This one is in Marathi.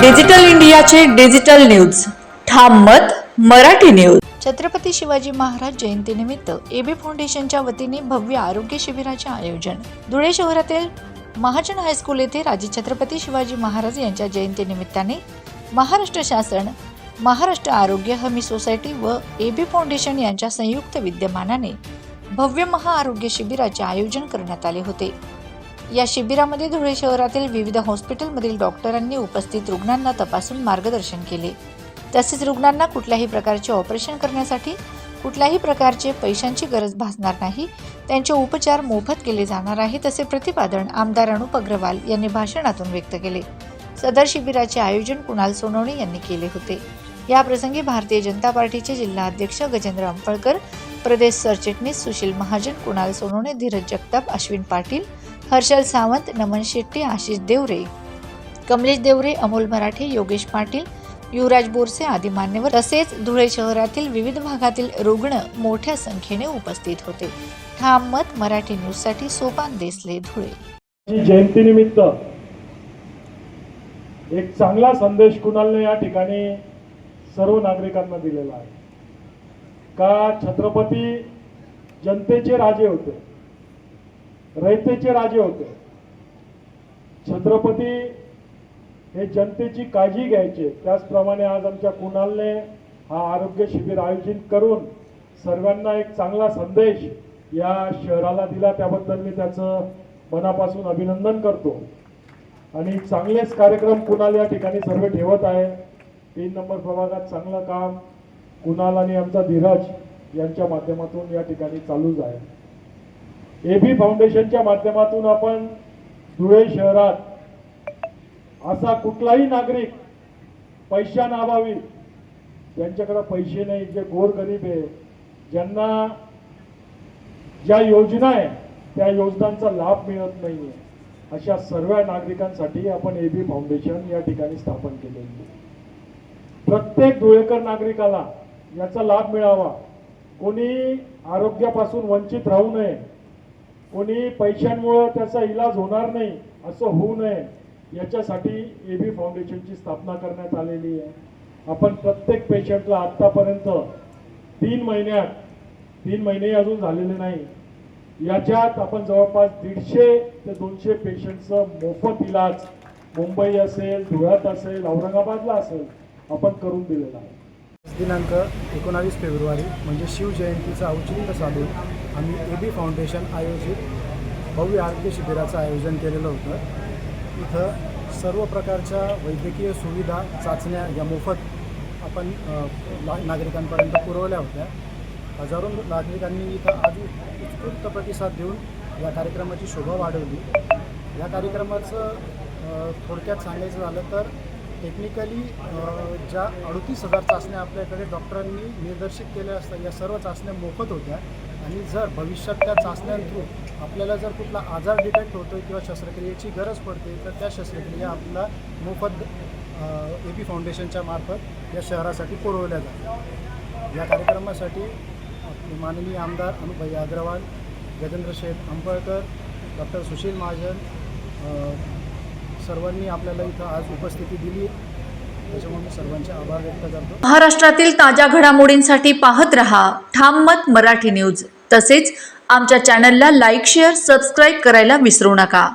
डिजिटल इंडियाचे digital news. Tham Mat Marathi news. Chhatrapati Shivaji Maharaj जयंतीनिमित्त एबी फाउंडेशनच्या वतीने भव्य आरोग्य शिबिराचे आयोजन. धुळे शहरातील महाजन हायस्कूल येथे राजे छत्रपती शिवाजी महाराज यांच्या जयंतीनिमित्ताने महाराष्ट्र शासन महाराष्ट्र आरोग्य हमी सोसायटी व एबी फाउंडेशन यांच्या संयुक्त विद्यमानाने भव्य महाआरोग्य शिबिराचे आयोजन करण्यात आले होते. या शिबिरामध्ये धुळे शहरातील विविध हॉस्पिटलमधील डॉक्टरांनी उपस्थित रुग्णांना तपासून मार्गदर्शन केले. तसेच रुग्णांना कुठल्याही प्रकारचे ऑपरेशन करण्यासाठी कुठल्याही प्रकारचे पैशांची गरज भासणार नाही त्यांचे उपचार मोफत केले जाणार आहे तसे प्रतिपादन आमदार अनुप अग्रवाल यांनी भाषणातून व्यक्त केले. सदर शिबिराचे आयोजन कुणाल सोनवणे यांनी केले होते. याप्रसंगी भारतीय जनता पार्टीचे जिल्हा अध्यक्ष गजेंद्र अंपळकर प्रदेश सरचिटणीस सुशील महाजन कुणाल सोनवणे धीरज जगताप अश्विन पाटील हर्षल सावंत नमन शेट्टी आशिष देवरे कमलेश देवरे अमोल मराठे योगेश पाटील युवराज बोरसे आदी मान्यवर. तसेच धुळे शहरातील विविध भागातील रुग्ण मोठ्या संख्येने उपस्थित होते. ठाम मत मराठी न्यूजसाठी सोपान देसले धुळे. ची जयंतीनिमित्त एक चांगला संदेश कुणालने या ठिकाणी सर्व नागरिकांना दिलेला आहे. का छत्रपती जनतेचे राजे होते? रयतेचे राजे होते. छत्रपती हे जनतेची काळजी घ्यायचे. त्याचप्रमाणे आज आमच्या कुणालने हा आरोग्य शिबिर आयोजित करून सर्वांना एक चांगला संदेश या शहराला दिला. त्याबद्दल मी त्याचं मनापासून अभिनंदन करतो. आणि चांगलेच कार्यक्रम कुणाल या ठिकाणी सर्व ठेवत आहे. तीन नंबर प्रभागात चांगलं काम कुणाल आणि आमचा धीरज यांच्या माध्यमातून या ठिकाणी चालूच आहे. एबी फाउंडेशनच्या माध्यमातून आपण धुळे शहरात असा कुठलाही नागरिक पैशा नाभावी ज्यांच्याकडे पैसे नाही जे गोरगरीब आहे ज्यांना ज्या योजना आहे त्या योजनांचा लाभ मिळत नाहीये अशा सर्व नागरिकांसाठी आपण एबी फाउंडेशन या ठिकाणी स्थापन केलेली प्रत्येक धुळेकर नागरिकाला याचा लाभ मिळावा. कोणी आरोग्यापासून वंचित राहू नये कोणी पैशांमुळं त्याचा इलाज होणार नाही असं होऊ नये याच्यासाठी ए बी फाउंडेशनची स्थापना करण्यात आलेली आहे. आपण प्रत्येक पेशंटला आत्तापर्यंत तीन महिन्यात तीन महिने अजून झालेले नाही. याच्यात आपण जवळपास दीडशे ते दोनशे पेशंटचं मोफत इलाज मुंबई असेल धुळ्यात असेल औरंगाबादला असेल आपण करून दिलेला आहे. दिनांक एकोणावीस फेब्रुवारी म्हणजे शिवजयंतीचं औचित्य साधून आम्ही ए बी फाउंडेशन आयोजित भव्य आरोग्य शिबिराचं आयोजन केलेलं होतं. इथं सर्व प्रकारच्या वैद्यकीय सुविधा चाचण्या या मोफत आपण नागरिकांपर्यंत पुरवल्या होत्या. हजारो नागरिकांनी इथं आज उत्स्फूर्त प्रतिसाद देऊन या कार्यक्रमाची शोभा वाढवली. या कार्यक्रमाचं थोडक्यात सांगायचं झालं तर टेक्निकली ज्या अडतीस हजार चाचण्या आपल्याकडे डॉक्टरांनी निर्देशित केल्या असतात या सर्व चाचण्या मोफत होत्या. आणि जर भविष्यात त्या चाचण्यांथ्रू आपल्याला जर कुठला आजार डिटेक्ट होतो किंवा शस्त्रक्रियेची गरज पडते तर त्या शस्त्रक्रिया आपल्याला मोफत ए पी फाउंडेशनच्या मार्फत या शहरासाठी पुरवल्या जातात. या कार्यक्रमासाठी माननीय आमदार अनुभाई अग्रवाल गजेंद्र शेठ अंबळकर डॉक्टर सुशील महाजन सर्वांनी आपल्याला इथं आज उपस्थिती दिली. त्याच्यामुळे मी सर्वांचे आभार व्यक्त करतो. महाराष्ट्रातील ताज्या घडामोडींसाठी पाहत रहा ठाम मत मराठी न्यूज. तसेच आमच्या चॅनलला लाईक शेअर सबस्क्राईब करायला विसरू नका.